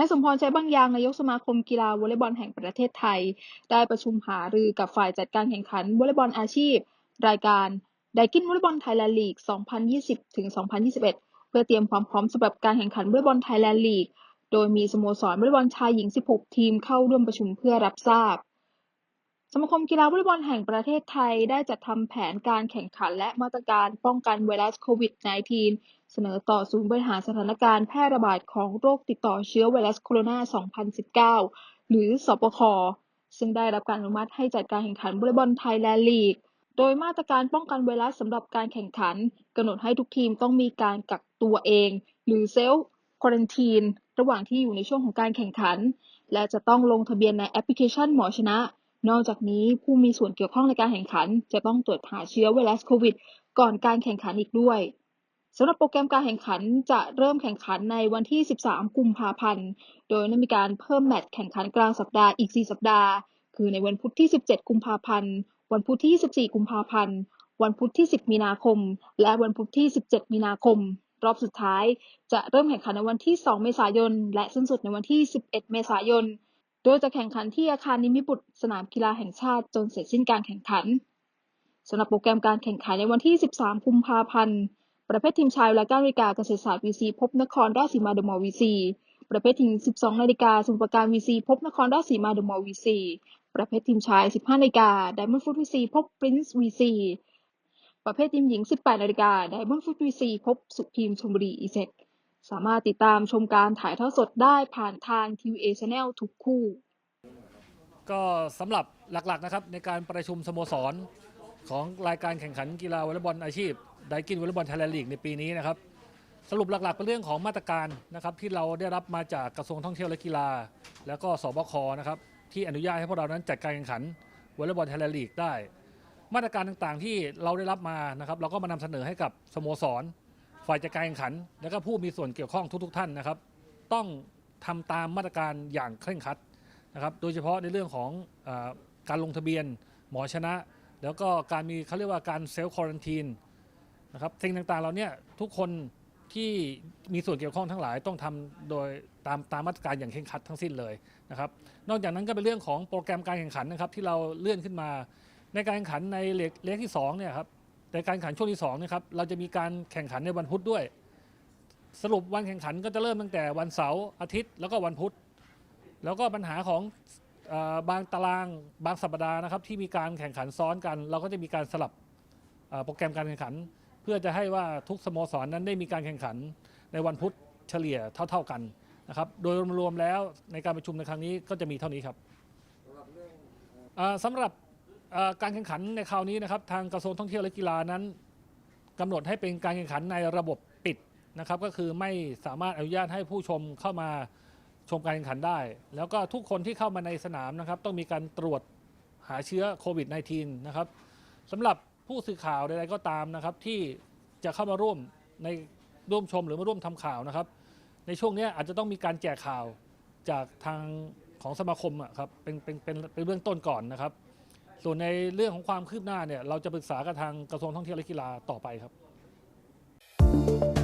นายสมพรใช้บางยางนายกสมาคมกีฬาวอลเลย์บอลแห่งประเทศไทย ได้ประชุมหารือกับฝ่ายจัดการแข่งขันวอลเลย์บอลอาชีพ รายการไดกินวอลเลย์บอลไทยแลนด์ลีก 2020-2021 เพื่อเตรียมความพร้อมสำหรับการแข่งขันวอลเลย์บอลไทยแลนด์ลีก โดยมีสโมสรวอลเลย์บอลชายหญิง 16 ทีมเข้าร่วมประชุมเพื่อรับทราบสมาคมกีฬาวอลเลย์บอลแห่งประเทศไทยได้จัดทำแผนการแข่งขันและมาตรการป้องกันไวรัสโควิด -19 เสนอต่อศูนย์บริหารสถานการณ์แพร่ระบาดของโรคติดต่อเชื้อไวรัสโคโรนา 2019 หรือสปค ซึ่งได้รับการอนุมัติให้จัดการแข่งขันวอลเลย์บอลไทยแลนด์ลีก โดยมาตรการป้องกันไวรัสสำหรับการแข่งขันกำหนดให้ทุกทีมต้องมีการกักตัวเอง หรือเซลฟ์ควอรันทีนระหว่างที่อยู่ในช่วงของการแข่งขัน และจะต้องลงทะเบียนในแอปพลิเคชันหมอชนะ นอกจากนี้ผู้มีส่วนเกี่ยวข้องในการแข่งขัน จะต้องตรวจหาเชื้อไวรัสโควิด ก่อนการแข่งขันอีกด้วย สำหรับโปรแกรมการแข่งขันจะเริ่มแข่งขันในวันที่ 13 กุมภาพันธ์ โดยได้มีการเพิ่มแมตช์แข่งขันกลางสัปดาห์อีก 4 สัปดาห์ คือในวันพุธที่ 17 กุมภาพันธ์ วันพุธที่ 24 กุมภาพันธ์ วันพุธที่ 10 มีนาคม และวันพุธที่ 17 มีนาคม รอบสุดท้าย จะเริ่มแข่งขันในวันที่ 2 เมษายน และสิ้นสุดในวันที่ 11 เมษายน โดยจะแข่งขันที่อาคารนิมิบุตรสนามกีฬาแห่งชาติจนเสร็จสิ้นการแข่งขันสำหรับโปรแกรมการแข่งขันในวันที่ 13 กุมภาพันธ์ ประเภททีมชายเวลา9นาฬิกาเกษตรศาสตร์ VC พบนครราชสีมาเดอะมอลล์ VC ประเภททีม 12 นาฬิกาสมุทรปราการ VC พบนครราชสีมาเดอะมอลล์ VC ประเภททีมชาย 15 นาฬิกาไดมอนด์ฟุต VC พบปรินซ์ VC ประเภททีมหญิง 18 นาฬิกาไดมอนด์ฟุต VC พบสุพีมชลบุรีอีเซ็ตสามารถติดตามชมการถ่ายทอดสดได้ผ่านทาง TVA Channel ทุกคู่ ก็สำหรับหลักๆนะครับในการประชุมสโมสร ของรายการแข่งขันกีฬาวอลเลย์บอลอาชีพไดกินวอลเลย์บอลไทยแลนด์ลีกในปีนี้นะครับสรุปหลักๆเป็นเรื่องของมาตรการนะครับที่เราได้รับมาจากกระทรวงท่องเที่ยวและกีฬา แล้วก็สบคนะครับที่อนุญาตให้พวกเรานั้นจัดการแข่งขันวอลเลย์บอลไทยแลนด์ลีกได้ มาตรการต่างๆที่เราได้รับมานะครับเราก็มานำเสนอให้กับสโมสร ฝ่ายจัดการแข่งขัน และก็ผู้มีส่วนเกี่ยวข้องทุก ๆ ท่านนะครับ ต้องทำตามมาตรการอย่างเคร่งครัดนะครับโดยเฉพาะในเรื่องของอการลงทะเบียนหมอชนะ แล้วก็การมีเขาเรียกว่าการเซลล์ควอนทีนนะครับสิ่งต่างๆเราเนี่ยทุกคนที่มีส่วนเกี่ยวข้องทั้งหลายต้องทำโดยตามตามมาตรการอย่างเคร่งครัดทั้งสิ้นเลยนะครับ นอกจากนั้นก็เป็นเรื่องของโปรแกรมการแข่งขันนะครับที่เราเลื่อนขึ้นมา ในการแข่งขันในเลกเลกที่2เนี่ยครับในการแข่งขันช่วงที่2นะครับเราจะมีการแข่งขันในวันพุธด้วย สรุปวันแข่งขันก็จะเริ่มตั้งแต่วันเสาร์อาทิตย์แล้วก็วันพุธ แล้วก็ปัญหาของ เออบางตารางบางสัปดาห์นะครับที่มีการแข่งขันซ้อนกัน เราก็จะมีการสลับเอ่อโปรแกรมการแข่งขัน เพื่อจะให้ว่าทุกสโมสรนั้นได้มีการแข่งขันในวันพุธเฉลี่ยเท่า ๆกันนะครับโดยรวมๆแล้วในการประชุมในครั้งนี้ก็จะมีเท่านี้ครับเอ่อสำหรับเอ่อการแข่งขันในคราวนี้นะครับทางกระทรวงท่องเที่ยวและกีฬานั้น กำหนดให้เป็นการแข่งขันในระบบปิดนะครับ ก็คือไม่สามารถอนุญาตให้ผู้ชมเข้ามา ชมการแข่งขันได้ แล้วก็ทุกคนที่เข้ามาในสนามนะครับ ต้องมีการตรวจหาเชื้อโควิด -19 นะครับสำหรับผู้สื่อข่าวใดๆก็ตามนะครับ ที่จะเข้ามาร่วมในร่วมชมหรือมาร่วมทำข่าวนะครับ ในช่วงนี้อาจจะต้องมีการแจกข่าวจากทางของสมาคมอะครับเป็นเป็นเป็นเป็นเบื้องต้นก่อนนะครับ ส่วนในเรื่องของความคืบหน้าเนี่ยเราจะปรึกษากับทางกระทรวงท่องเที่ยวและกีฬาต่อไปครับ